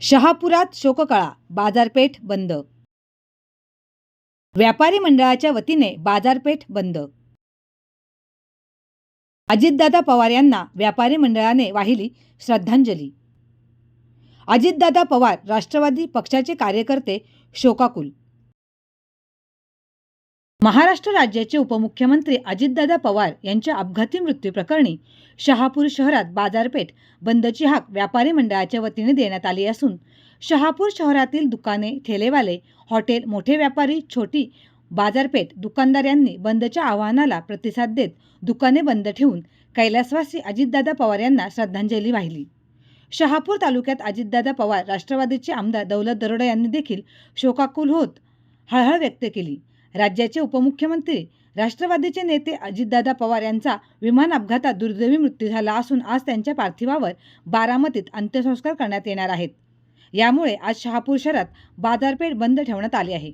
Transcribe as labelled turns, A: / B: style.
A: शहापुरात शोककळा बाजारपेठ बंद. व्यापारी मंडळाच्या वतीने बाजारपेठ बंद. अजितदादा पवार यांना व्यापारी मंडळाने वाहिली श्रद्धांजली. अजितदादा पवार राष्ट्रवादी पक्षाचे कार्यकर्ते शोकाकुल महाराष्ट्र राज्याचे उपमुख्यमंत्री अजितदादा पवार यांच्या अपघाती मृत्यूप्रकरणी शहापूर शहरात बाजारपेठ बंदची हाक व्यापारी मंडळाच्या वतीने देण्यात आली असून शहापूर शहरातील दुकाने ठेलेवाले हॉटेल मोठे व्यापारी छोटी बाजारपेठ दुकानदार यांनी बंदच्या आवाहनाला प्रतिसाद देत दुकाने बंद ठेवून कैलासवासी अजितदादा पवार यांना श्रद्धांजली वाहिली. शहापूर तालुक्यात अजितदादा पवार राष्ट्रवादीचे आमदार दौलत दरोडा यांनी देखील शोकाकुल होत हळहळ व्यक्त केली. राज्याचे उपमुख्यमंत्री राष्ट्रवादीचे नेते अजितदादा पवार यांचा विमान अपघातात दुर्दैवी मृत्यू झाला असून आज त्यांच्या पार्थिवावर बारामतीत अंत्यसंस्कार करण्यात येणार आहेत. यामुळे आज शहापूर शहरात बाजारपेठ बंद ठेवण्यात आली आहे.